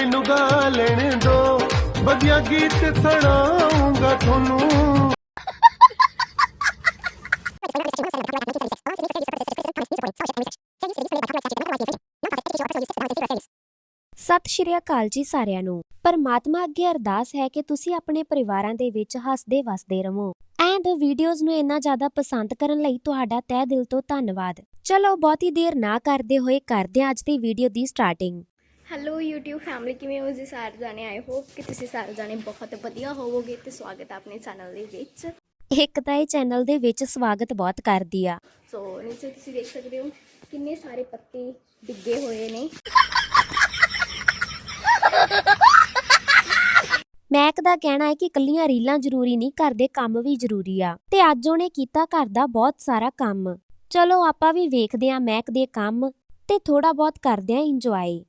ਮੈਨੂੰ ਗਾ ਲੈਣ ਦੋ। ਵਧੀਆ ਗੀਤ ਸੁਣਾਉਂਗਾ ਤੁਹਾਨੂੰ। ਸਤਿ ਸ਼੍ਰੀ ਅਕਾਲ ਜੀ ਸਾਰਿਆਂ ਨੂੰ। ਪਰਮਾਤਮਾ ਅੱਗੇ ਅਰਦਾਸ ਹੈ ਕਿ ਤੁਸੀਂ ਆਪਣੇ ਪਰਿਵਾਰਾਂ ਦੇ ਵਿੱਚ ਹੱਸਦੇ ਵਸਦੇ ਰਹੋ। ਐਂਡ ਵੀਡੀਓਜ਼ ਨੂੰ ਇੰਨਾ ਜ਼ਿਆਦਾ ਪਸੰਦ ਕਰਨ ਲਈ ਤੁਹਾਡਾ ਤਹਿ ਦਿਲ ਤੋਂ ਧੰਨਵਾਦ। ਚਲੋ ਬਹੁਤੀ ਦੇਰ ਨਾ ਕਰਦੇ ਹੋਏ ਕਰਦੇ ਹਾਂ ਅੱਜ ਦੀ ਵੀਡੀਓ ਦੀ ਸਟਾਰਟਿੰਗ ਹੈਲੋ YouTube ਫੈਮਿਲੀ ਕਿਵੇਂ ਹੋ ਜੀ ਸਾਰੇ ਜਾਣੇ? ਆਏ ਹੋਪ ਕਿ ਤੁਸੀਂ ਸਾਰੇ ਜਾਣੇ ਬਹੁਤ ਵਧੀਆ ਹੋਵੋਗੇ ਤੇ ਸਵਾਗਤ ਹੈ ਆਪਣੇ ਚੈਨਲ ਦੇ ਵਿੱਚ। ਇੱਕ ਤਾਂ ਇਹ ਚੈਨਲ ਦੇ ਵਿੱਚ ਸਵਾਗਤ ਬਹੁਤ ਕਰਦੀ ਆ। ਸੋ ਨੀਚੇ ਤੁਸੀਂ ਦੇਖ ਸਕਦੇ ਹੋ ਕਿੰਨੇ ਸਾਰੇ ਪੱਤੇ ਡਿੱਗੇ ਹੋਏ ਨੇ। ਮੈਕ ਦਾ ਕਹਿਣਾ ਹੈ ਕਿ ਕੱਲੀਆਂ ਰੀਲਾਂ ਜ਼ਰੂਰੀ ਨਹੀਂ ਘਰ ਦੇ ਕੰਮ ਵੀ ਜ਼ਰੂਰੀ ਆ। ਤੇ ਅੱਜ ਉਹਨੇ ਕੀਤਾ ਘਰ ਦਾ ਬਹੁਤ ਸਾਰਾ ਕੰਮ। ਚਲੋ ਆਪਾਂ ਵੀ ਵੇਖਦੇ ਆਂ ਮੈਕ ਦੇ ਕੰਮ ਤੇ ਥੋੜਾ ਬਹੁਤ ਕਰਦੇ ਆਂ ਇੰਜੋਏ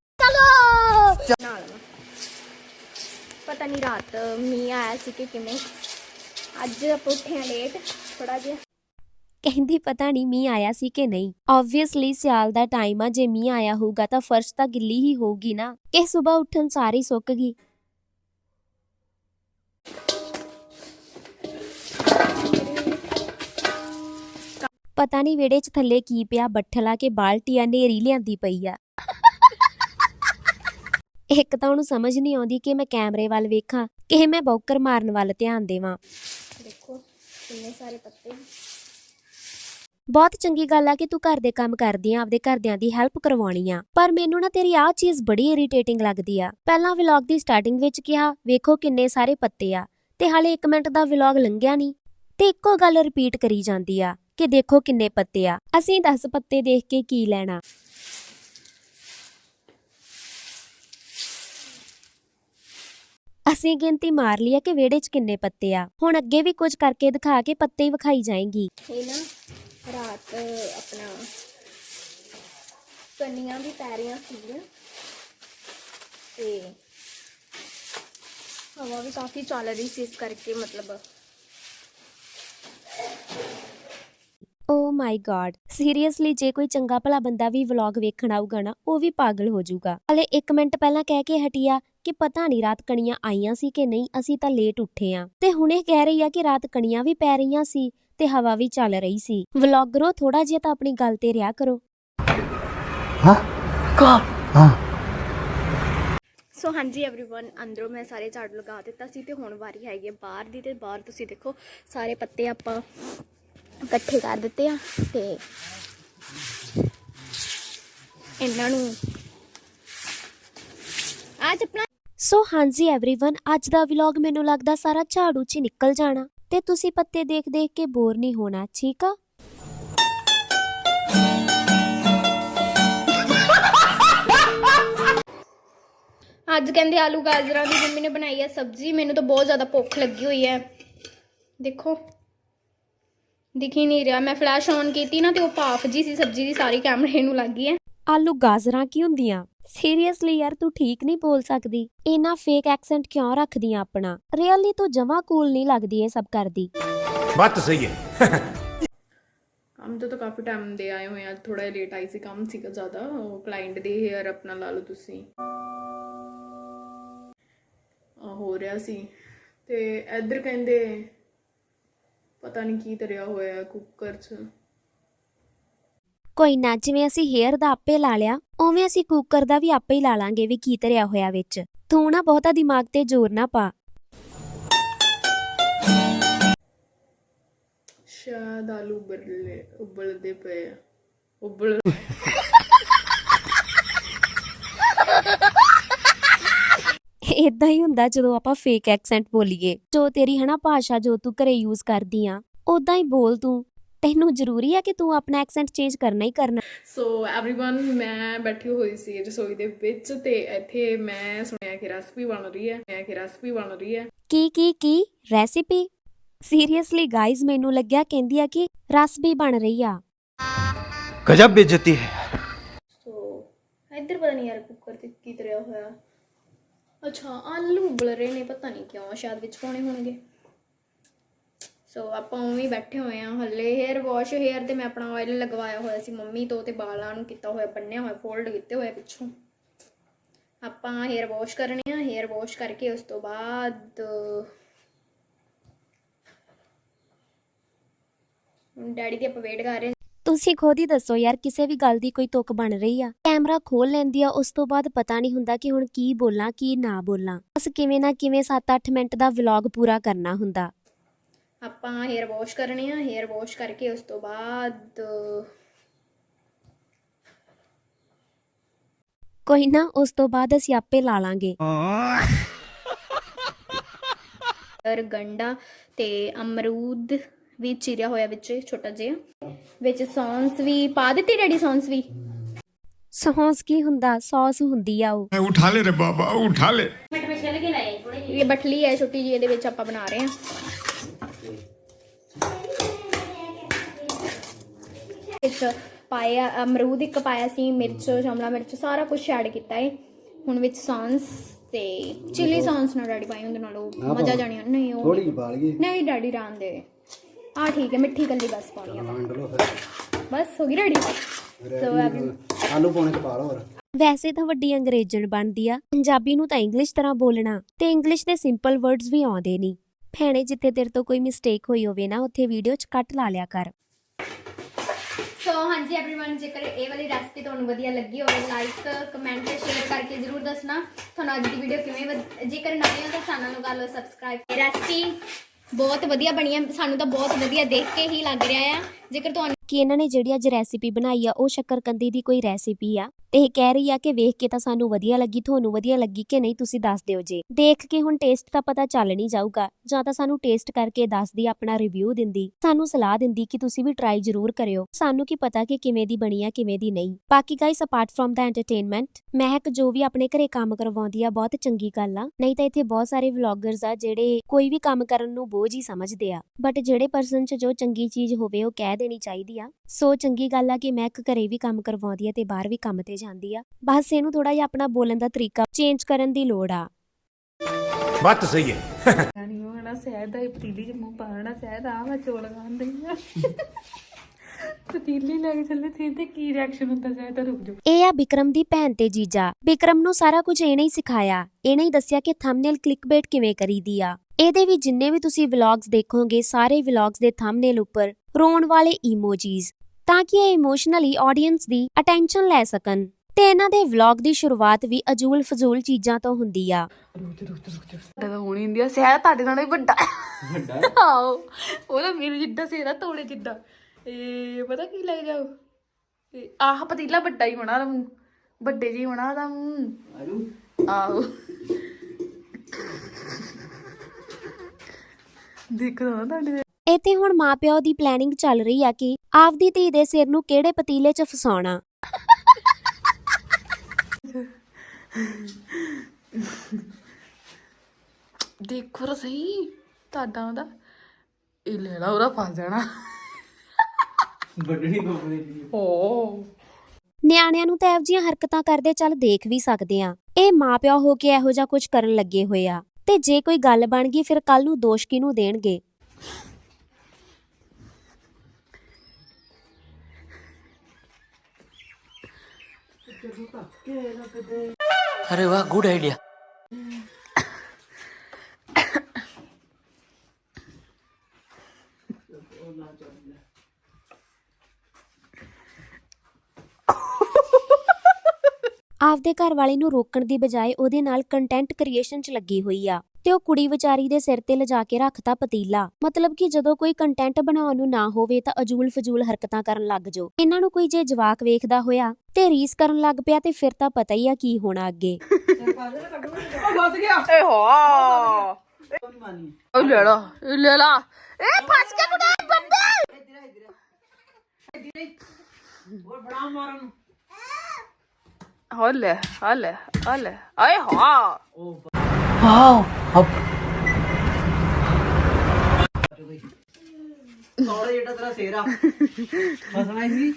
ਨਾਲ ਪਤਾ ਨਹੀਂ ਰਾਤ ਮੀਂਹ ਆਇਆ ਸੀ ਕਿ ਕਿਵੇਂ। ਅੱਜ ਆਪਾਂ ਉੱਠੇ ਆ ਲੇਟ ਥੋੜਾ ਜਿਹਾ। ਕਹਿੰਦੀ ਪਤਾ ਨਹੀਂ ਮੀਂਹ ਆਇਆ ਸੀ ਕਿ ਨਹੀਂ। ਆਬਵੀਅਸਲੀ ਸਿਆਲ ਦਾ ਟਾਈਮ ਆ ਜੇ ਮੀਂਹ ਆਇਆ ਹੋਊਗਾ ਤਾਂ ਫਰਸ਼ ਤਾਂ ਗਿੱਲੀ ਹੀ ਹੋਊਗੀ ਨਾ। ਕਿ ਸਵੇਰ ਉੱਠਣ ਸਾਰੀ ਸੁੱਕ ਗਈ। ਪਤਾ ਨਹੀਂ ਵਿਹੜੇ 'ਚ ਥੱਲੇ ਕੀ ਪਿਆ ਬੱਠਲਾ ਕੇ ਬਾਲਟੀ ਆ ਨੇਰੀ ਲਿਆਂਦੀ ਪਈ ਆ। ਇੱਕ ਤਾਂ ਉਹਨੂੰ ਸਮਝ ਨਹੀਂ ਆਉਂਦੀ ਕਿ ਮੈਂ ਕੈਮਰੇ ਵੱਲ ਵੇਖਾਂ ਕਿ ਮੈਂ ਬੌਕਰ ਮਾਰਨ ਵੱਲ ਧਿਆਨ ਦੇਵਾਂ। ਦੇਖੋ ਕਿੰਨੇ ਸਾਰੇ ਪੱਤੇ। ਬਹੁਤ ਚੰਗੀ ਗੱਲ ਆ ਕਿ ਤੂੰ ਘਰ ਦੇ ਕੰਮ ਕਰਦੀ ਆ ਆਪਦੇ ਘਰਦਿਆਂ ਦੀ ਹੈਲਪ ਕਰਵਾਉਣੀ ਆ। ਪਰ ਮੈਨੂੰ ਨਾ ਤੇਰੀ ਆਹ ਚੀਜ਼ ਬੜੀ ਇਰੀਟੇਟਿੰਗ ਲੱਗਦੀ ਆ। ਪਹਿਲਾਂ ਵਲੌਗ ਦੀ ਸਟਾਰਟਿੰਗ ਵਿੱਚ ਕਿਹਾ ਵੇਖੋ ਕਿੰਨੇ ਸਾਰੇ ਪੱਤੇ ਆ। ਤੇ ਹਾਲੇ 1 ਮਿੰਟ ਦਾ ਵਲੌਗ ਲੰਘਿਆ ਨਹੀਂ। ਤੇ ਇੱਕੋ ਗੱਲ ਰਿਪੀਟ ਕਰੀ ਜਾਂਦੀ ਆ ਕਿ ਦੇਖੋ ਕਿੰਨੇ ਪੱਤੇ ਆ। ਅਸੀਂ 10 ਪੱਤੇ ਦੇਖ ਕੇ ਕੀ ਲੈਣਾ। ਅਸੀਂ ਗਿਣਤੀ ਮਾਰ ਲਈ ਆ ਕਿ ਵਿਹੜੇ 'ਚ ਕਿੰਨੇ ਪੱਤੇ ਆ। ਹੁਣ ਅੱਗੇ ਵੀ ਕੁਝ ਕਰਕੇ ਦਿਖਾ ਕੇ ਪੱਤੇ ਹੀ ਵਿਖਾਈ ਜਾਏਗੀ। ਇਹ ਨਾ ਰਾਤ ਆਪਣਾ ਕੰਨੀਆਂ ਵੀ ਪੈ ਰਹੀਆਂ ਸੀਗੀਆਂ। ਤੇ ਹਵਾ ਵੀ ਕਾਫੀ ਚੱਲ ਰਹੀ ਸੀ ਇਸ ਕਰਕੇ ਮਤਲਬ ਓ ਮਾਈ ਗॉड ਸੀਰੀਅਸਲੀ ਜੇ ਕੋਈ ਚੰਗਾ ਭਲਾ ਬੰਦਾ ਵੀ ਵਲੌਗ ਵੇਖਣ ਆਊਗਾ ਨਾ ਉਹ ਵੀ ਪਾਗਲ ਹੋ ਜਾਊਗਾ। ਹਲੇ 1 ਮਿੰਟ ਪਹਿਲਾਂ ਕਹਿ ਕੇ ਹਟਿਆ ਕਿ ਪਤਾ ਨਹੀਂ ਰਾਤ ਕਣੀਆਂ ਆਈਆਂ ਸੀ ਕਿ ਨਹੀਂ ਅਸੀਂ ਤਾਂ ਲੇਟ ਉੱਠੇ ਆ। ਤੇ ਹੁਣੇ ਕਹਿ ਰਹੀ ਆ ਕਿ ਰਾਤ ਕਣੀਆਂ ਵੀ ਪੈ ਰਹੀਆਂ ਸੀ ਤੇ ਹਵਾ ਵੀ ਚੱਲ ਰਹੀ ਸੀ। ਵਲੌਗਰੋ ਥੋੜਾ ਜਿਹਾ ਤਾਂ ਆਪਣੀ ਗੱਲ ਤੇ ਰਿਹਾ ਕਰੋ। ਹਾਂ? ਕਾ ਹਾਂ। ਸੋ ਹਾਂਜੀ एवरीवन ਅੰਦਰੋਂ ਮੈਂ ਸਾਰੇ ਝਾੜੂ ਲਗਾ ਦਿੱਤਾ ਸੀ ਤੇ ਹੁਣ ਵਾਰੀ ਹੈਗੀ ਬਾਹਰ ਦੀ ਤੇ ਬਾਹਰ ਤੁਸੀਂ ਦੇਖੋ ਸਾਰੇ ਪੱਤੇ ਆਪਾਂ ਇਕੱਠੇ ਕਰ ਦਿੱਤੇ ਆ ਤੇ ਇਹਨਾਂ ਨੂੰ ਅੱਜ ਆਪਣਾ ਸੋ ਹਾਂਜੀ एवरीवन ਅੱਜ ਦਾ ਵਲੌਗ ਮੈਨੂੰ ਲੱਗਦਾ ਸਾਰਾ ਝਾੜੂ 'ਚ ਹੀ ਨਿਕਲ ਜਾਣਾ ਤੇ ਤੁਸੀਂ ਪੱਤੇ ਦੇਖ ਦੇਖ ਕੇ ਬੋਰ ਨਹੀਂ ਹੋਣਾ ਠੀਕ ਆ ਅੱਜ ਕਹਿੰਦੇ ਆਲੂ ਗਾਜਰਾਂ ਦੀ ਮੰਮੀ ਨੇ ਬਣਾਈ ਹੈ ਸਬਜ਼ੀ ਮੈਨੂੰ ਤਾਂ ਬਹੁਤ ਜ਼ਿਆਦਾ ਭੁੱਖ ਲੱਗੀ ਹੋਈ ਹੈ ਦੇਖੋ ਦਿਖ ਹੀ ਨਹੀਂ ਰਿਹਾ। ਮੈਂ ਫਲੈਸ਼ ਔਨ ਕੀਤੀ ਨਾ ਤੇ ਉਹ ਭਾਫ ਜੀ ਸੀ ਸਬਜ਼ੀ ਦੀ ਸਾਰੀ ਕੈਮਰੇ ਨੂੰ ਲੱਗ ਗਈ ਹੈ। ਆਲੂ ਗਾਜਰਾਂ ਕੀ ਹੁੰਦੀਆਂ? ਸੀਰੀਅਸਲੀ ਯਾਰ ਤੂੰ ਠੀਕ ਨਹੀਂ ਬੋਲ ਸਕਦੀ। ਇਹਨਾਂ ਫੇਕ ਐਕਸੈਂਟ ਕਿਉਂ ਰੱਖਦੀ ਆ ਆਪਣਾ? ਰੀਅਲੀ ਤੂੰ ਜਮਾ ਕੂਲ ਨਹੀਂ ਲੱਗਦੀ ਇਹ ਸਭ ਕਰਦੀ। ਬਾਤ ਸਹੀ ਹੈ। ਕੰਮ ਤੋਂ ਤਾਂ ਕਾਫੀ ਟਾਈਮ ਦੇ ਆਏ ਹੋਏ ਆ। ਥੋੜਾ ਲੇਟ ਆਈ ਸੀ ਕੰਮ ਸੀਗਾ ਜ਼ਿਆਦਾ। ਉਹ ਕਲਾਇੰਟ ਦੇ ਹੇਅਰ ਆਪਣਾ ਲਾ ਲਓ ਤੁਸੀਂ। ਹੋ ਰਿਹਾ ਸੀ। ਤੇ ਇੱਧਰ ਕਹਿੰਦੇ ਪਤਾ ਨਹੀਂ ਕੀ ਤਰਿਆ ਹੋਇਆ ਕੁੱਕਰ 'ਚ। ਕੋਈ ਨਾ ਜਿਵੇਂ ਅਸੀਂ ਹੇਅਰ ਦਾ ਆਪੇ ਲਾ ਲਿਆ ਉਵੇਂ ਅਸੀਂ ਕੁੱਕਰ ਦਾ ਵੀ ਆਪੇ ਹੀ ਲਾ ਲਾਂਗੇ ਵੀ ਕੀ ਧਰਿਆ ਹੋਇਆ ਵਿੱਚ। ਤੂੰ ਨਾ ਬਹੁਤਾ ਦਿਮਾਗ ਤੇ ਜ਼ੋਰ ਨਾ ਪਾ। ਸ਼ਾਇਦ ਆਲੂ ਉਬਲੇ ਉਬਲਦੇ ਪਏ ਆ। ਉਬਲ ਇਦਾਂ ਹੀ ਹੁੰਦਾ ਜਦੋਂ ਆਪਾਂ ਫੇਕ ਐਕਸੈਂਟ ਬੋਲੀਏ ਜੋ ਤੇਰੀ ਹਨਾ ਭਾਸ਼ਾ ਜੋ ਤੂੰ ਘਰੇ ਯੂਜ਼ ਕਰਦੀ ਆ ਉਦਾਂ ਹੀ ਬੋਲ ਤੂੰ ਤੈਨੂੰ ਜ਼ਰੂਰੀ ਆ ਕਿ ਤੂੰ ਆਪਣਾ ਐਕਸੈਂਟ ਚੇਂਜ ਕਰਨਾ ਹੀ ਕਰਨਾ ਸੋ एवरीवन ਮੈਂ ਬੈਠੀ ਹੋਈ ਸੀ ਰਸੋਈ ਦੇ ਵਿੱਚ ਤੇ ਇੱਥੇ ਮੈਂ ਸੁਣਿਆ ਕਿ ਰੈਸਪੀ ਬਣ ਰਹੀ ਹੈ ਮੈਂ ਕਿ ਰੈਸਪੀ ਬਣ ਰਹੀ ਹੈ ਕੀ ਕੀ ਕੀ ਰੈਸਿਪੀ ਸੀਰੀਅਸਲੀ ਗਾਇਜ਼ ਮੈਨੂੰ ਲੱਗਿਆ ਕਹਿੰਦੀ ਆ ਕਿ ਰਸ ਵੀ ਬਣ ਰਹੀ ਆ गजब बेइज्जती है ਸੋ ਇੱਧਰ ਪਤਾ ਨਹੀਂ ਯਾਰ ਕੁੱਕਰ ਤੇ ਕੀ ਤਰਿਆ ਹੋਇਆ ਅੱਛਾ, ਆਲੂ ਉਬਲ ਰਹੇ ਨੇ, ਪਤਾ ਨਹੀਂ ਕਿਉਂ, ਸ਼ਾਇਦ ਵਿੱਚ ਪਾਉਣੇ ਹੋਣਗੇ। ਸੋ ਆਪਾਂ ਉਵੇਂ ਬੈਠੇ ਹੋਏ ਆ ਹੱਲੇ ਹੇਅਰ ਵਾਸ਼ ਹੇਅਰ ਤੇ ਮੈਂ ਆਪਣਾ ਆਇਲ ਲਗਵਾਇਆ ਹੋਇਆ ਸੀ ਮੰਮੀ ਤੋਂ ਤੇ ਬਾਲਾਂ ਨੂੰ ਕੀਤਾ ਹੋਇਆ, ਬੰਨਿਆ ਹੋਇਆ ਫੋਲਡ ਕੀਤੇ ਹੋਏ ਪਿੱਛੋਂ। ਆਪਾਂ ਹੇਅਰ ਵਾਸ਼ ਕਰਨੇ ਆ ਹੇਅਰ ਵਾਸ਼ ਕਰਕੇ ਉਸ ਤੋਂ ਬਾਅਦ ਡੈਡੀ ਦੀ ਆਪਾਂ ਵੇਟ ਕਰ ਰਹੇ ਤੁਸੀਂ ਖੁਦ ਹੀ ਦੱਸੋ ਯਾਰ ਕਿਸੇ ਵੀ ਗੱਲ ਦੀ ਕੋਈ ਤੁਕ ਬਣ ਰਹੀ ਆ। ਕੈਮਰਾ ਖੋਲ ਲੈਂਦੀ ਆ ਉਸ ਤੋਂ ਬਾਅਦ ਪਤਾ ਨਹੀਂ ਹੁੰਦਾ ਕਿ ਹੁਣ ਕੀ ਬੋਲਾਂ ਕੀ ਨਾ ਬੋਲਾਂ। ਬਸ ਕਿਵੇਂ ਨਾ ਕਿਵੇਂ 7-8 ਮਿੰਟ ਦਾ ਵਲੌਗ ਪੂਰਾ ਕਰਨਾ ਹੁੰਦਾ। ਆਪਾਂ ਹੇਅਰ ਵਾਸ਼ ਕਰਨੇ ਆ ਹੇਅਰ ਵਾਸ਼ ਕਰਕੇ ਉਸ ਤੋਂ ਬਾਅਦ ਕੋਈ ਨਾ ਉਸ ਤੋਂ ਬਾਅਦ ਅਸੀਂ ਆਪੇ ਲਾ ਲਾਂਗੇ। ਅਰ ਗੰਡਾ ਤੇ ਅਮਰੂਦ ਵੀ ਚੀਰਿਆ ਹੋਇਆ ਵਿੱਚ ਛੋਟਾ ਜਿਹਾ। ਵਿੱਚ ਸੌਂਸ ਵੀ ਪਾ ਦਿੱਤੀ ਡੈਡੀ ਸੌਂਸ ਵੀ? ਸੌਂਸ ਕੀ ਹੁੰਦਾ? ਸੌਸ ਹੁੰਦੀ ਆ ਉਹ। ਉਠਾ ਲੈ ਰੇ ਬਾਬਾ ਉਠਾ ਲੈ। ਇਹ ਬਟਲੀ ਹੈ ਛੋਟੀ ਜੀ ਇਹਦੇ ਵਿੱਚ ਆਪਾਂ ਬਣਾ ਰਹੇ ਹਾਂ। ਵਿੱਚ ਪਾਇਆ ਅਮਰੂਦ ਇੱਕ ਪਾਇਆ ਸੀ ਮਿਰਚ ਸ਼ਮਲਾ ਮਿਰਚ ਸਾਰਾ ਕੁਝ ਐਡ ਕੀਤਾ ਹੈ ਹੁਣ ਵਿੱਚ ਸੌਂਸ ਤੇ ਚਿਲੀ ਸੌਂਸ ਨਾਲ ਡੈਡੀ ਪਾਈ ਉਹਦੇ ਨਾਲ ਉਹ ਮਜ਼ਾ ਜਾਣੀ ਨਹੀਂ ਉਹ ਥੋੜੀ ਬਾਲ ਗਈ। ਨਹੀਂ ਡੈਡੀ ਰਾਂ ਆ ਠੀਕ ਹੈ ਮਿੱਠੀ ਕੱਲੀ ਬਸ ਪਾਉਣੀ ਆ ਵੰਡ ਲਓ ਫਿਰ ਬਸ ਹੋ ਗਈ ਰੈਡੀ ਸੋ ਆਲੂ ਪਾਉਣੇ ਤੇ ਪਾ ਲਓ ਹੋਰ ਵੈਸੇ ਤਾਂ ਵੱਡੀ ਅੰਗਰੇਜ਼ਣ ਬਣਦੀ ਆ ਪੰਜਾਬੀ ਨੂੰ ਤਾਂ ਇੰਗਲਿਸ਼ ਤਰ੍ਹਾਂ ਬੋਲਣਾ ਤੇ ਇੰਗਲਿਸ਼ ਦੇ ਸਿੰਪਲ ਵਰਡਸ ਵੀ ਆਉਂਦੇ ਨਹੀਂ ਭੈਣੇ ਜਿੱਥੇ ਤੇਰੇ ਤੋਂ ਕੋਈ ਮਿਸਟੇਕ ਹੋਈ ਹੋਵੇ ਨਾ ਉੱਥੇ ਵੀਡੀਓ 'ਚ ਕੱਟ ਲਾ ਲਿਆ ਕਰ ਸੋ ਹਾਂਜੀ एवरीवन ਜੇਕਰ ਇਹ ਵਾਲੀ ਰੈਸਪੀ ਤੁਹਾਨੂੰ ਵਧੀਆ ਲੱਗੀ ਹੋਵੇ ਲਾਈਕ ਕਮੈਂਟ ਤੇ ਸ਼ੇਅਰ ਕਰਕੇ ਜਰੂਰ ਦੱਸਣਾ ਤੁਹਾਨੂੰ ਅੱਜ ਦੀ ਵੀਡੀਓ ਕਿਵੇਂ ਵਧ- ਜੇਕਰ ਨਵੇਂ ਹੋ ਤਾਂ ਚੈਨਲ ਨੂੰ ਕਰ ਲਓ ਸਬਸਕ੍ਰਾਈਬ ਰੈਸਪੀ ਬਹੁਤ ਵਧੀਆ ਬਣੀਆਂ, ਸਾਨੂੰ ਤਾਂ ਬਹੁਤ ਵਧੀਆ ਦੇਖ ਕੇ ਹੀ ਲੱਗ ਰਿਹਾ ਆ। ਜੇਕਰ ਤੁਹਾਨੂੰ ਕਿ ਇਹਨਾਂ ਨੇ ਜਿਹੜੀ ਅੱਜ ਰੈਸਿਪੀ ਬਣਾਈ ਆ, ਉਹ ਸ਼ੱਕਰਕੰਦੀ ਦੀ ਕੋਈ ਰੈਸਿਪੀ ਆ। ਤੇ ਇਹ ਕਹਿ ਰਹੀ ਆ ਕਿ ਵੇਖ ਕੇ ਤਾਂ ਸਾਨੂੰ ਵਧੀਆ ਲੱਗੀ, ਤੁਹਾਨੂੰ ਵਧੀਆ ਲੱਗੀ ਕਿ ਨਹੀਂ ਤੁਸੀਂ ਦੱਸ ਦਿਓ ਜੇ। ਦੇਖ ਕੇ ਹੁਣ ਟੇਸਟ ਤਾਂ ਪਤਾ ਚੱਲ ਨਹੀਂ ਜਾਊਗਾ, ਜਾਂ ਤਾਂ ਸਾਨੂੰ ਟੇਸਟ ਕਰਕੇ ਦੱਸਦੀ ਆਪਣਾ ਰਿਵਿਊ ਦਿੰਦੀ। ਸਾਨੂੰ ਸਲਾਹ ਦਿੰਦੀ ਕਿ ਤੁਸੀਂ ਵੀ ਟਰਾਈ ਜ਼ਰੂਰ ਕਰਿਓ। ਸਾਨੂੰ ਕੀ ਪਤਾ ਕਿ ਕਿਵੇਂ ਦੀ ਬਣੀ ਆ, ਕਿਵੇਂ ਦੀ ਨਹੀਂ। ਬਾਕੀ ਗਾਇਸ ਅਪਾਰਟ ਫਰਮ ਦਾ ਐਂਟਰਟੇਨਮੈਂਟ ਮਹਿਕ ਜੋ ਵੀ ਆਪਣੇ ਘਰੇ ਕੰਮ ਕਰਵਾਉਂਦੀ ਆ, ਬਹੁਤ ਚੰਗੀ ਗੱਲ ਆ। ਨਹੀਂ ਤਾਂ ਇੱਥੇ ਬਹੁਤ ਸਾਰੇ ਵਲੌਗਰਸ ਆ, ਜਿਹੜੇ ਕੋਈ ਵੀ ਕੰਮ ਕਰਨ ਨੂੰ ਬੋਝ ਹੀ ਸਮਝਦੇ ਆ। ਬਟ ਜਿਹੜੇ ਪਰਸਨ 'ਚ ਜੋ ਚੰਗੀ ਚੀਜ਼ ਹੋਵੇ, ਉਹ ਕਹਿ ਦੇਣੀ ਚਾਹੀਦੀ ਆ। ਸੋ ਚੰਗੀ ਗੱਲ ਆ ਕਿ ਮੈਂ ਘਰੇ ਵੀ ਕੰਮ ਕਰਵਾਉਂਦੀ ਆ ਤੇ ਬਾਹਰ ਵੀ ਕੰਮ ਤੇ ਜਾਂਦੀ ਆ। ਬਸ ਇਹਨੂੰ ਥੋੜਾ ਜਿਹਾ ਆਪਣਾ ਬੋਲਣ ਦਾ ਤਰੀਕਾ ਚੇਂਜ ਕਰਨ ਦੀ ਲੋੜ ਆ। ਬੱਤ ਸਹੀ ਹੈ। ਨਹੀਂ ਹੋਣਾ ਸਹਿਦ ਦਾ ਪਤੀਲੀ ਚ ਮੂੰਹ ਪਾਣਾ ਸਹਿਦ ਆ ਮੈਂ ਚੋਲ ਖਾਂਦੀ ਆ। ਪਤੀਲੀ ਲੱਗ ਚੱਲੇ ਤੇ ਤੇ ਕੀ ਰਿਐਕਸ਼ਨ ਹੁੰਦਾ ਸਹਿਦ ਦਾ? ਰੁਕ ਜਾ ਇਹ ਆ ਵਿਕਰਮ ਦੀ ਭੈਣ ਤੇ ਜੀਜਾ। ਵਿਕਰਮ ਨੂੰ ਸਾਰਾ ਕੁਝ ਇਹਨੇ ਹੀ ਸਿਖਾਇਆ। ਇਹਨੇ ਹੀ ਦੱਸਿਆ ਕਿ ਥੰਬਨੇਲ ਕਲਿੱਕਬੇਟ ਕਿਵੇਂ ਕਰੀਦੀ ਆ। ਇਹਦੇ ਵੀ ਜਿੰਨੇ ਵੀ ਤੁਸੀਂ ਵਲੌਗਸ ਦੇਖੋਗੇ ਸਾਰੇ ਵਲੌਗਸ ਦੇ ਥੰਬਨੇਲ ਉੱਪਰ ਰੋਣ ਵਾਲੇ ਇਮੋਜੀਜ਼ ਤਾਂ ਕਿ ਇਹ ਇਮੋਸ਼ਨਲੀ ਆਡੀਅנס ਦੀ ਅਟੈਂਸ਼ਨ ਲੈ ਸਕਣ। ਤੇ ਇਹਨਾਂ ਦੇ ਵਲੌਗ ਦੀ ਸ਼ੁਰੂਆਤ ਵੀ ਅਜੂਲ ਫਜ਼ੂਲ ਚੀਜ਼ਾਂ ਤੋਂ ਹੁੰਦੀ ਆ। ਤਾਂ ਹੋਣੀ ਹੁੰਦੀ ਆ। ਸਹਿਦ ਤੁਹਾਡੇ ਨਾਲੋਂ ਵੀ ਵੱਡਾ। ਵੱਡਾ? ਆਓ ਉਹਦਾ ਮੇਰੇ ਜਿੱਡਾ ਸੇਰਾ ਤੋੜੇ ਜਿੱਡਾ। ਇਹ ਪਤਾ ਕੀ ਲੱਗ ਜਾਓ ਇਹ ਆਹ ਪਤੀਲਾ ਵੱਡਾ ਹੀ ਹੋਣਾ ਉਹਦਾ ਮੂੰਹ। ਵੱਡੇ ਜੀ ਹੋਣਾ ਉਹਦਾ ਮੂੰਹ। ਆਹੋ। ਦੇਖਦਾ ਨਾ ਤੁਹਾਡੇ ਇੱਥੇ ਹੁਣ ਮਾਪਿਓ ਦੀ ਪਲੈਨਿੰਗ ਚੱਲ ਰਹੀ ਆ ਕਿ ਆਪਦੀ ਧੀ ਦੇ ਸਿਰ ਨੂੰ ਕਿਹੜੇ ਪਤੀਲੇ 'ਚ ਫਸਾਉਣਾ। ਦੇਖੋ ਤਾਂ ਸਹੀ ਤੁਹਾਡਾ ਉਹਦਾ ਇਹ ਲੈ ਲਾ ਉਹਦਾ ਫਸ ਜਾਣਾ। ਵੱਡਣੀ ਕੋਪਣੀ ਓ ਨਿਆਣਿਆਂ ਨੂੰ ਤਾਂ ਇਹੋ ਜਿਹੀਆਂ ਹਰਕਤਾਂ ਕਰਦੇ ਚੱਲ ਦੇਖ ਵੀ ਸਕਦੇ ਆ। ਇਹ ਮਾਪਿਓ ਹੋ ਕੇ ਇਹੋ ਜਿਹਾ ਕੁਝ ਕਰਨ ਲੱਗੇ ਹੋਏ ਆ। ਤੇ ਜੇ ਕੋਈ ਗੱਲ ਬਣ ਗਈ ਫਿਰ ਕੱਲ ਨੂੰ ਦੋਸ਼ ਕਿਹਨੂੰ ਦੇਣਗੇ। अरे वाह गुड आइडिया ਆਪਦੇ ਘਰ ਵਾਲੇ ਨੂੰ ਰੋਕਣ ਦੀ ਬਜਾਏ ਉਹਦੇ ਨਾਲ ਕੰਟੈਂਟ ਕ੍ਰੀਏਸ਼ਨ 'ਚ ਲੱਗੀ ਹੋਈ ਆ ਤੇ ਉਹ ਕੁੜੀ ਵਿਚਾਰੀ ਦੇ ਸਿਰ ਤੇ ਲਿਜਾ ਕੇ ਰੱਖਤਾ ਪਤੀਲਾ। ਮਤਲਬ ਕਿ ਜਦੋਂ ਕੋਈ ਕੰਟੈਂਟ ਬਣਾਉਣ ਨੂੰ ਨਾ ਹੋਵੇ ਤਾਂ ਅਜੂਲ ਫਜ਼ੂਲ ਹਰਕਤਾਂ ਕਰਨ ਲੱਗ ਜੋ ਇਹਨਾਂ ਨੂੰ ਕੋਈ ਜੇ ਜਵਾਕ ਵੇਖਦਾ ਹੋਇਆ ਤੇ ਰੀਸ ਕਰਨ ਲੱਗ ਪਿਆ ਤੇ ਫਿਰ ਤਾਂ ਪਤਾ ਹੀ ਆ ਕੀ ਹੋਣਾ ਅੱਗੇ। ਏ ਹੋ। ਉਹ ਲੈ ਲਾ ਇਹ ਲੈ ਲਾ। ਇਹ ਫਸ ਕੇ ਕੁੜੇ ਬੰਦੇ। ਹੋ ਲੈ ਹੋ ਲੈ ਹੋ ਲੈ ਆਏ ਹਾਂ। ਥੋੜਾ ਜਿਹੜਾ ਤੇਰਾ ਸੇਰਾ ਫਸਣਾ ਹੀ ਸੀ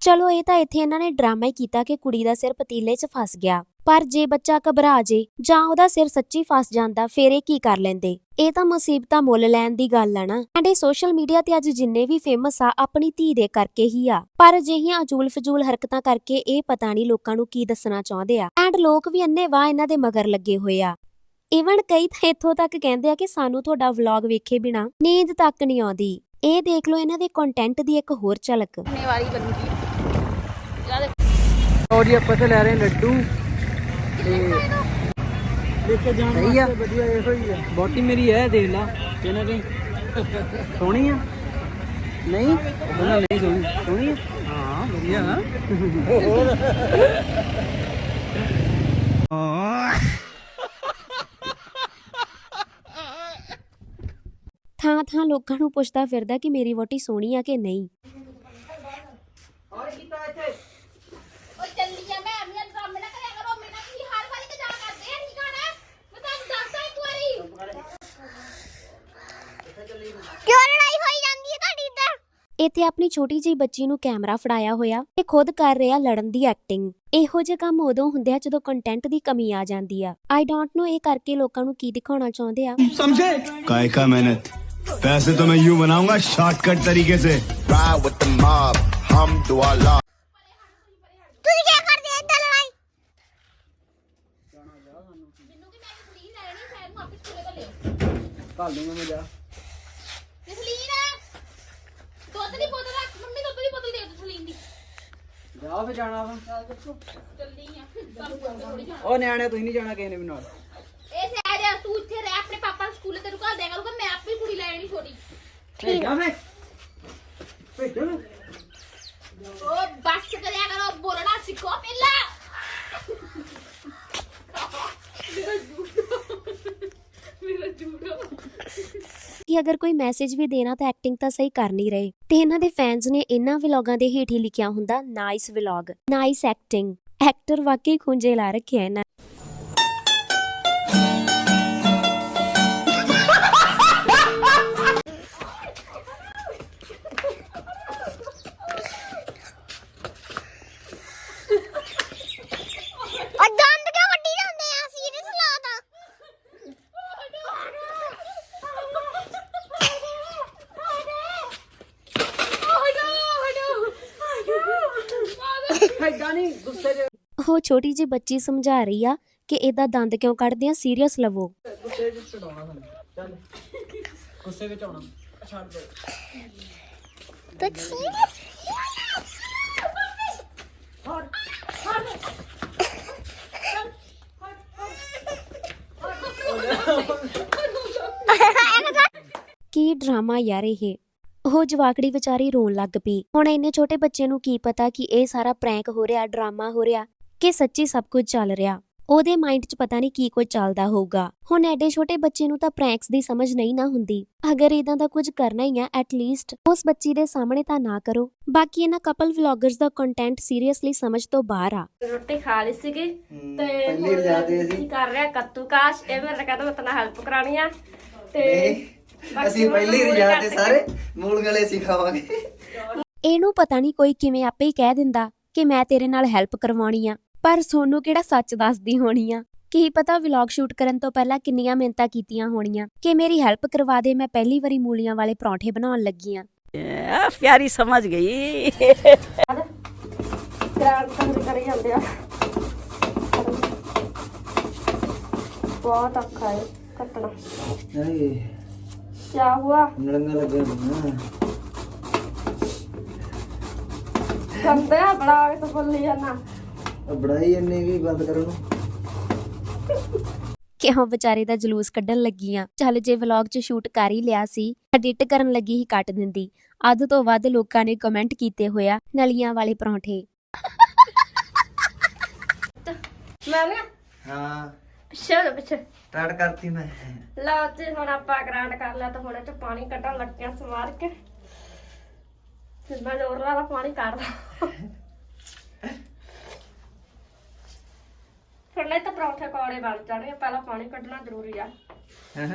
ਚਲੋ ਇਹ ਤਾਂ ਇੱਥੇ ਇਹਨਾਂ ਨੇ ਡਰਾਮਾ ਹੀ ਕੀਤਾ ਕਿ ਕੁੜੀ ਦਾ ਸਿਰ ਪਤੀਲੇ 'ਚ ਫਸ ਗਿਆ। ਪਰ ਜੇ ਬੱਚਾ ਘਬਰਾ ਜੇ ਜਾਂ ਉਹਦਾ ਸਿਰ ਸੱਚੀ ਫਸ ਜਾਂਦਾ ਫੇਰ ਇਹ ਕੀ ਕਰ ਲੈਂਦੇ? ਇਹ ਤਾਂ ਮੁਸੀਬਤਾਂ ਮੁੱਲ ਲੈਣ ਦੀ ਗੱਲ ਆ ਨਾ। ਐਂਡ ਇਹ ਸੋਸ਼ਲ ਮੀਡੀਆ ਤੇ ਅੱਜ ਜਿੰਨੇ ਵੀ ਫੇਮਸ ਆ ਆਪਣੀ ਧੀ ਦੇ ਕਰਕੇ ਹੀ ਆ। ਪਰ ਅਜਿਹੀਆਂ ਅਜੂਲ ਫਜੂਲ ਹਰਕਤਾਂ ਕਰਕੇ ਇਹ ਪਤਾ ਨਹੀਂ ਲੋਕਾਂ ਨੂੰ ਕੀ ਦੱਸਣਾ ਚਾਹੁੰਦੇ ਆ। ਐਂਡ ਲੋਕ ਵੀ ਅੰਨੇ ਵਾਹ ਇਹਨਾਂ ਦੇ ਮਗਰ ਲੱਗੇ ਹੋਏ ਆ। ਇਵਨ ਕਈ ਤਾਂ ਇੱਥੋਂ ਤੱਕ ਕਹਿੰਦੇ ਆ ਕਿ ਸਾਨੂੰ ਤੁਹਾਡਾ ਵਲੌਗ ਵੇਖੇ ਬਿਨਾ ਨੀਂਦ ਤੱਕ ਨਹੀਂ ਆਉਂਦੀ। ਇਹ ਦੇਖ ਲਓ ਇਹਨਾਂ ਦੇ ਕੰਟੈਂਟ ਦੀ ਇੱਕ ਹੋਰ ਝਲਕ। ਨੇ ਵਾਲੀ ਬੰਦੀ ਔਰ ਜੀ ਆਪਾਂ ਤੇ ਲੈ ਰਹੇ ਲੱਡੂ। ਤੇ ਕੇ ਜਾਣਾ ਵਧੀਆ ਇਹੋ ਹੀ ਆ। ਬੋਟੀ ਮੇਰੀ ਹੈ ਦੇਖ ਲਾ। ਕਿਹਨਾਂ ਦੀ। ਸੋਹਣੀ ਆ? ਨਹੀਂ? ਉਹਨਾਂ ਨਹੀਂ ਸੋਹਣੀ। ਸੋਹਣੀ ਆ? ਹਾਂ ਵਧੀਆ ਨਾ। ਥਾਂ ਥਾਂ ਲੋਕਾਂ ਨੂੰ ਪੁੱਛਦਾ ਫਿਰਦਾ ਕਿ ਮੇਰੀ ਵੋਟੀ ਸੋਹਣੀ ਆ ਕਿ ਨਹੀਂ। ਉਹ ਆਪਣੀ ਛੋਟੀ ਜਿਹੀ ਬੱਚੀ ਨੂੰ ਕੈਮਰਾ ਫੜਾਇਆ ਹੋਇਆ ਤੇ ਖੁਦ ਕਰ ਰਿਹਾ ਲੜਨ ਦੀ ਐਕਟਿੰਗ ਇਹੋ ਜਿਹੇ ਕੰਮ ਉਦੋਂ ਹੁੰਦੇ ਆ ਜਦੋਂ ਕੰਟੈਂਟ ਦੀ ਕਮੀ ਆ ਜਾਂਦੀ ਆ। ਆਈ ਡੋਨਟ ਨੋ ਇਹ ਕਰਕੇ ਲੋਕਾਂ ਨੂੰ ਕੀ ਦਿਖਾਉਣਾ ਚਾਹੁੰਦੇ ਆ। ਸਮਝੇ? ਕਾਇ ਮਿਹਨਤ। पैसे तो मैं यूं बनाऊंगा शॉर्टकट तरीके से ride with the mob. Hum do Allah. ਤੁਸੀਂ ਕੀ ਕਰਦੇ ਇੱਧਰ ਲੜਾਈ ਮੈਨੂੰ ਕਿ ਮੈਂ ਜਸਲੀਨ ਲੈਣੀ ਸ਼ਾਇਦ ਨੂੰ ਆਪੇ ਸਕੂਲੇ ਤੋਂ ਲਿਓ ਕੱਲ ਦੂੰਗਾ ਮੈਂ ਜਾ ਜਸਲੀਨ ਦੁੱਧ ਦੀ ਬੋਤਲ ਰੱਖ ਮੰਮੀ ਦੁੱਧ ਦੀ ਬੋਤਲ ਦੇ ਜਸਲੀਨ ਦੀ ਜਾ ਫੇ ਜਾਣਾ ਵਾ ਚੱਲੀ ਆ ਤੁਹਾਨੂੰ ਥੋੜੀ ਜਾਣਾ ਉਹ ਨਿਆਣੇ ਤੁਸੀਂ ਨਹੀਂ ਜਾਣਾ ਕਿਸੇ ਨੇ ਵੀ ਨਾਲ ਸਹਿਜ ਤੂੰ ਇੱਥੇ ਰਹਿ ਆਪਣੇ ਪਾਪਾ ਨੂੰ ਸਕੂਲੇ ਤੇ ਰੁਕਾ ਦਿਆ ਕਰੂਗਾ ਮੈਂ ਆਪੇ ਕੁੜੀ ਲੈ ਆਣੀ ਛੋਟੀ। ਠੀਕ ਆ ਫੇ ਭੇਜੋ ਨਾ। ਉਹ ਬੱਸ ਕਰਿਆ ਕਰੋ ਬੋਲਣਾ ਸਿੱਖੋ ਪਹਿਲਾਂ। ਮੇਰਾ ਜੂੜਾ ਮੇਰਾ ਜੂੜਾ ਕਿ ਅਗਰ ਕੋਈ ਮੈਸੇਜ ਵੀ ਦੇਣਾ ਤਾਂ ਐਕਟਿੰਗ ਤਾਂ ਸਹੀ ਕਰ ਨਹੀਂ ਰਹੇ। ਤੇ ਇਹਨਾਂ ਦੇ ਫੈਨਸ ਨੇ ਇਹਨਾਂ ਵਲੌਗਾਂ ਦੇ ਹੇਠ ਹੀ ਲਿਖਿਆ ਹੁੰਦਾ nice vlog nice acting actor ਵਾਕਈ ਖੁੰਝੇ ਲਾ ਰੱਖਿਆ ਇਹਨਾਂ ਛੋਟੀ ਜਿਹੀ ਬੱਚੀ ਸਮਝਾ ਰਹੀ ਆ ਕਿ ਇਹਦਾ ਦੰਦ ਕਿਉਂ ਕੱਢਦੇ ਆ? ਸੀਰੀਅਸ ਲਵੋ। ਗੁੱਸੇ ਚ ਛਡਾਉਣਾ ਸਾਨੂੰ ਚੱਲ। ਗੁੱਸੇ ਵਿੱਚ ਆਉਣਾ। ਛੱਡ ਦੇ। ਕੀ ਡਰਾਮਾ ਯਾਰ ਇਹ? ਉਹ ਜਵਾਕੜੀ ਵਿਚਾਰੀ ਰੋਣ ਲੱਗ ਪਈ। ਹੁਣ ਇੰਨੇ ਛੋਟੇ ਬੱਚੇ ਨੂੰ ਕੀ ਪਤਾ ਕਿ ਇਹ ਸਾਰਾ ਪ੍ਰੈਂਕ ਹੋ ਰਿਹਾ ਡਰਾਮਾ ਹੋ ਰਿਹਾ। ਕਿ ਸੱਚੀ ਸਭ ਕੁਝ ਚੱਲ ਰਿਹਾ। ਉਹਦੇ ਮਾਈਂਡ 'ਚ ਪਤਾ ਨਹੀਂ ਕੀ ਕੁਝ ਚੱਲਦਾ ਹੋਊਗਾ। ਹੁਣ ਐਡੇ ਛੋਟੇ ਬੱਚੇ ਨੂੰ ਤਾਂ ਪ੍ਰੈਂਕਸ ਦੀ ਸਮਝ ਨਹੀਂ ਨਾ ਹੁੰਦੀ। ਅਗਰ ਇਦਾਂ ਦਾ ਕੁਝ ਕਰਨਾ ਹੀ ਆ ਐਟ ਲੀਸਟ ਉਸ ਬੱਚੀ ਦੇ ਸਾਹਮਣੇ ਤਾਂ ਨਾ ਕਰੋ। ਬਾਕੀ ਇਹਨਾਂ ਕਪਲ ਵਲੌਗਰਸ ਦਾ ਕੰਟੈਂਟ ਸੀਰੀਅਸਲੀ ਸਮਝ ਤੋਂ ਬਾਹਰ ਆ। ਰੋਟੀ ਖਾ ਲਈ ਸੀਗੀ ਤੇ ਪਹਿਲੀ ਕੀ ਅਸੀਂ ਕਰ ਰਿਹਾ? ਕੱਤੂ ਕਾਸ਼ ਇਹ ਮੇਰੇ ਕਹਿੰਦਾ ਮੈਂ ਤੇਨਾਂ ਹੈਲਪ ਕਰਾਣੀ ਆ। ਤੇ ਅਸੀਂ ਪਹਿਲੀ ਰਜਾਤੇ ਕੱਟ ਸਾਰੇ ਮੂਲ ਗਲੇ ਸਿਖਾਵਾਂਗੇ ਇਹਨੂੰ ਪਤਾ ਨਹੀਂ ਕੋਈ ਕਿਵੇਂ ਆਪੇ ਹੀ ਕਹਿ ਦਿੰਦਾ ਕਿ ਮੈਂ ਤੇਰੇ ਨਾਲ ਹੈਲਪ ਕਰਵਾਉਣੀ ਆ। ਪਰ ਸੋਨੂੰ ਕਿਹੜਾ ਸੱਚ ਦੱਸਦੀ ਹੋਣੀ ਆ? ਕੀ ਪਤਾ ਵਲੌਗ ਸ਼ੂਟ ਕਰਨ ਤੋਂ ਪਹਿਲਾਂ ਕਿੰਨੀਆਂ ਮਿਹਨਤਾਂ ਕੀਤੀਆਂ ਹੋਣੀਆਂ? ਕਿ ਮੇਰੀ ਹੈਲਪ ਕਰਵਾ ਦੇ ਮੈਂ ਪਹਿਲੀ ਵਾਰੀ ਮੂਲੀਆਂ ਵਾਲੇ ਪਰੌਂਠੇ ਬਣਾਉਣ ਲੱਗੀ ਆ। ਪਿਆਰੀ ਸਮਝ ਗਈ। ਕਰਾਰ ਆ। ਬਹੁਤ ਔਖਾ ਨਹੀਂ। ਕੀ ਨਾ। ਬੜਾਈ ਇੰਨੇ ਕੀ ਬੰਦ ਕਰੋ ਨੂੰ? ਕਿਉਂ ਵਿਚਾਰੇ ਦਾ ਜਲੂਸ ਕੱਢਣ ਲੱਗੀ ਆ ਚੱਲ ਜੇ ਵਲੌਗ 'ਚ ਸ਼ੂਟ ਕਰ ਹੀ ਲਿਆ ਸੀ ਐਡਿਟ ਕਰਨ ਲੱਗੀ ਹੀ ਕੱਟ ਦਿੰਦੀ। ਅੱਧ ਤੋਂ ਵੱਧ ਲੋਕਾਂ ਨੇ ਕਮੈਂਟ ਕੀਤੇ ਹੋਇਆ ਨਲੀਆਂ ਵਾਲੇ ਪਰੌਂਠੇ। ਮੈਂ ਨਾ ਹਾਂ। ਪਿੱਛੇ ਹੋ ਜਾ, ਪਿੱਛੇ। ਸਟਾਰਟ ਕਰਤੀ ਮੈਂ। ਲਓ ਜੀ ਹੁਣ ਆਪਾਂ ਗ੍ਰਾਂਡ ਕਰ ਲਿਆ ਤਾਂ ਹੁਣ ਇਹ ਚ ਪਾਣੀ ਕੱਢਣ ਲੱਗਿਆ ਸਵਾਰ ਕੇ। ਤੇ ਮੈਂ ਜ਼ੋਰ ਲਾ ਪਾਣੀ ਕੱਢਦਾ। ਫਿਰ ਨਹੀਂ ਤਾਂ ਪਰੌਂਠੇ ਕੌੜੇ ਬਣ ਜਾਣਗੇ ਪਹਿਲਾਂ ਪਾਣੀ ਕੱਢਣਾ ਜ਼ਰੂਰੀ ਆ। ਹਾਂ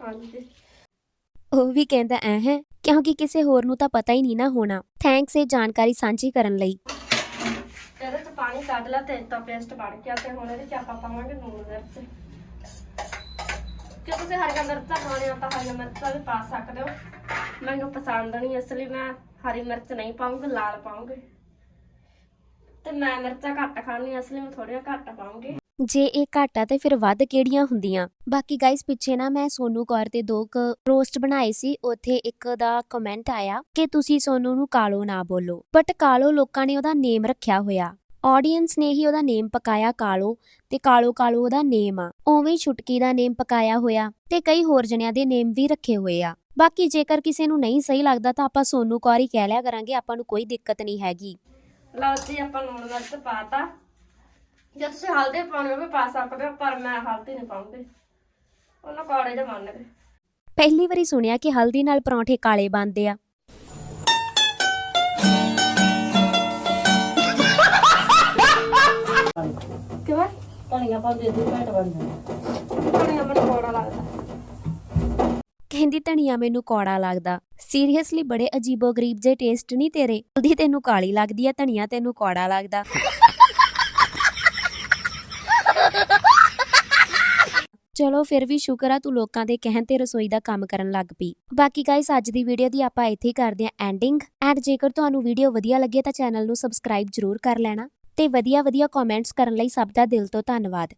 ਹਾਂਜੀ। ਉਹ ਵੀ ਕਹਿੰਦਾ ਐ ਹੈ ਕਿਉਂਕਿ ਕਿਸੇ ਹੋਰ ਨੂੰ ਤਾਂ ਪਤਾ ਹੀ ਨਹੀਂ ਨਾ ਹੋਣਾ। ਥੈਂਕਸ ਇਹ ਜਾਣਕਾਰੀ ਸਾਂਝੀ ਕਰਨ ਲਈ। ਤੇ ਇਹਦੇ ਚ ਪਾਣੀ ਕੱਢ ਲਾ ਤੇ ਤਾਂ ਪੇਸਟ ਬਣ ਗਿਆ ਤੇ ਹੁਣ ਇਹਦੇ ਚ ਆਪਾਂ ਪਾਵਾਂਗੇ ਨੂਨ ਮਿਰਚ। ਜੇ ਤੁਸੀਂ ਹਰੀਆਂ ਮਿਰਚਾਂ ਖਾਣੀਆਂ ਤਾਂ ਹਰੀਆਂ ਮਿਰਚਾਂ ਵੀ ਪਾ ਸਕਦੇ ਹੋ। ਮੈਨੂੰ ਪਸੰਦ ਨਹੀਂ ਇਸ ਲਈ ਮੈਂ ਹਰੀ ਮਿਰਚ ਨਹੀਂ ਪਾਉਂਗੀ ਲਾਲ ਪਾਉਂਗੀ। ਤੇ ਮੈਂ ਮਿਰਚਾਂ ਘੱਟ ਖਾਣੀ ਇਸ ਲਈ ਮੈਂ ਥੋੜੀਆਂ ਘੱਟ ਪਾਉਂਗੀ ਜੇ ਇਹ ਘੱਟ ਆ ਤੇ ਫਿਰ ਵੱਧ ਕਿਹੜੀਆਂ ਹੁੰਦੀਆਂ? ਬਾਕੀ ਗਾਇਸ ਪਿੱਛੇ ਨਾ ਮੈਂ ਸੋਨੂ ਕੌਰ ਤੇ ਦੋ ਕ ਰੋਸਟ ਬਣਾਏ ਸੀ, ਉੱਥੇ ਇੱਕ ਦਾ ਕਮੈਂਟ ਆਇਆ ਕਿ ਤੁਸੀਂ ਸੋਨੂ ਨੂੰ ਕਾਲੋ ਨਾ ਬੋਲੋ। ਬਟ ਕਾਲੋ ਲੋਕਾਂ ਨੇ ਉਹਦਾ ਨੇਮ ਰੱਖਿਆ ਹੋਇਆ। ਆਡੀਅנס ਨੇ ਹੀ ਉਹਦਾ ਨੇਮ ਪਕਾਇਆ ਕਾਲੋ, ਤੇ ਕਾਲੋ ਕਾਲੋ ਉਹਦਾ ਨੇਮ ਆ। ਉਵੇਂ ਛੁਟਕੀ ਦਾ ਨੇਮ ਪਕਾਇਆ ਹੋਇਆ, ਤੇ ਕਈ ਹੋਰ ਜਣਿਆਂ ਦੇ ਨੇਮ ਵੀ ਰੱਖੇ ਹੋਏ ਆ। ਬਾਕੀ ਜੇਕਰ ਕਿਸੇ ਨੂੰ ਨਹੀਂ ਸਹੀ ਲੱਗਦਾ ਤਾਂ ਆਪਾਂ ਸੋਨੂ ਕੌਰ ਹੀ ਕਹਿ ਲਿਆ ਕਰਾਂਗੇ, ਆਪਾਂ ਨੂੰ ਕੋਈ ਦਿੱਕਤ ਨਹੀਂ ਹੈਗੀ। ਲਓ ਜੀ ਆਪਾਂ ਲੂਣ ਮਿਰਚ ਪਾਤਾ। ਜੇ ਤੁਸੀਂ ਹਲਦੀ ਪਾਉਣੀ ਉਹ ਵੀ ਪਾ ਸਕਦੇ ਹੋ ਪਰ ਮੈਂ ਹਲਦੀ ਨਹੀਂ ਪਾਉਂਗੀ ਉਹਨਾਂ ਕੌੜੇ ਜਿਹਾ ਮੰਨਗੇ ਪਹਿਲੀ ਵਾਰੀ ਸੁਣਿਆ ਕਿ ਹਲਦੀ ਨਾਲ ਪਰੌਂਠੇ ਕਾਲੇ ਬਣਦੇ ਆ। ਕਿਵੇਂ? ਧਨੀਆ ਪਾਉਂਦੇ ਦੀ ਘਟ ਬਣ ਜਾਂਦੀ ਧਨੀਆ ਮੈਨੂੰ ਕੌੜਾ ਲੱਗਦਾ। ਕਹਿੰਦੀ ਧਨੀਆ ਮੈਨੂੰ ਕੌੜਾ ਲੱਗਦਾ। ਸੀਰੀਅਸਲੀ ਬੜੇ ਅਜੀਬੋ-ਗਰੀਬ ਜੇ ਟੇਸਟ ਨਹੀਂ ਤੇਰੇ। ਹਲਦੀ ਤੈਨੂੰ ਕਾਲੀ ਲੱਗਦੀ ਆ, ਧਨੀਆ ਤੈਨੂੰ ਕੌੜਾ ਲੱਗਦਾ। ਚਲੋ, ਫਿਰ ਵੀ ਸ਼ੁਕਰ ਆ ਤੂੰ ਲੋਕਾਂ ਦੇ ਕਹਿਣ ਤੇ ਰਸੋਈ ਦਾ ਕੰਮ ਕਰਨ ਲੱਗ ਪਈ। ਬਾਕੀ ਗਾਇਸ ਅੱਜ ਦੀ ਵੀਡੀਓ ਦੀ ਆਪਾਂ ਇੱਥੇ ਹੀ ਕਰਦੇ ਹਾਂ ਐਂਡਿੰਗ ਐਂਡ ਜੇਕਰ ਤੁਹਾਨੂੰ ਵੀਡੀਓ ਵਧੀਆ ਲੱਗੇ ਤਾਂ ਚੈਨਲ ਨੂੰ ਸਬਸਕ੍ਰਾਈਬ ਜ਼ਰੂਰ ਕਰ ਲੈਣਾ ਤੇ ਵਧੀਆ ਵਧੀਆ ਕਮੈਂਟਸ ਕਰਨ ਲਈ ਸਭ ਦਾ ਦਿਲ ਤੋਂ ਧੰਨਵਾਦ।